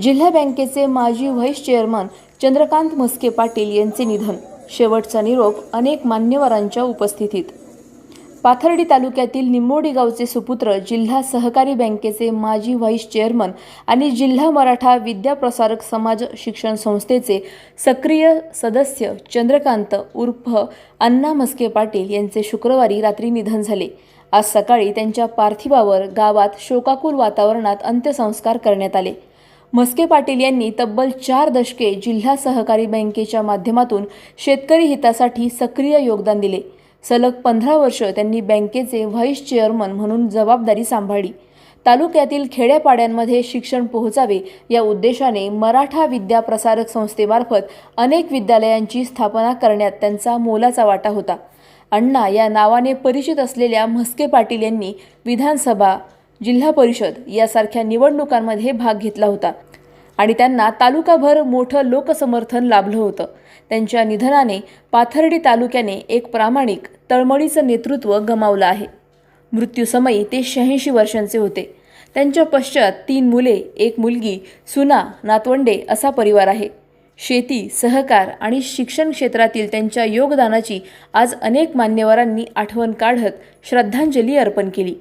जिल्हा बँकेचे माजी व्हाईस चेअरमन चंद्रकांत म्हस्के पाटील यांचे निधन. शेवटचा निरोप अनेक मान्यवरांच्या उपस्थितीत. पाथर्डी तालुक्यातील निंबोडी गावचे सुपुत्र जिल्हा सहकारी बँकेचे माजी व्हाईस चेअरमन आणि जिल्हा मराठा विद्याप्रसारक समाज शिक्षण संस्थेचे सक्रिय सदस्य चंद्रकांत उर्फ अण्णा मस्के पाटील यांचे शुक्रवारी रात्री निधन झाले. आज सकाळी त्यांच्या पार्थिवावर गावात शोकाकुल वातावरणात अंत्यसंस्कार करण्यात आले. म्हस्के पाटील यांनी तब्बल चार दशके जिल्हा सहकारी बँकेच्या माध्यमातून शेतकरी हितासाठी सक्रिय योगदान दिले. सलग पंधरा वर्ष त्यांनी बँकेचे व्हाईस चेअरमन म्हणून जबाबदारी सांभाळली. तालुक्यातील खेड्यापाड्यांमध्ये शिक्षण पोहोचावे या उद्देशाने मराठा विद्या प्रसारक संस्थेमार्फत अनेक विद्यालयांची स्थापना करण्यात त्यांचा मोलाचा वाटा होता. अण्णा या नावाने परिचित असलेल्या म्हस्के पाटील यांनी विधानसभा जिल्हा परिषद यासारख्या निवडणुकांमध्ये भाग घेतला होता. आणि त्यांना तालुकाभर मोठं लोकसमर्थन लाभलं होतं. त्यांच्या निधनाने पाथर्डी तालुक्याने एक प्रामाणिक तळमळीचं नेतृत्व गमावलं आहे. मृत्यूसमयी ते शहाऐंशी वर्षांचे होते. त्यांच्या पश्चात तीन मुले एक मुलगी सुना नातवंडे असा परिवार आहे. शेती सहकार आणि शिक्षण क्षेत्रातील त्यांच्या योगदानाची आज अनेक मान्यवरांनी आठवण काढत श्रद्धांजली अर्पण केली.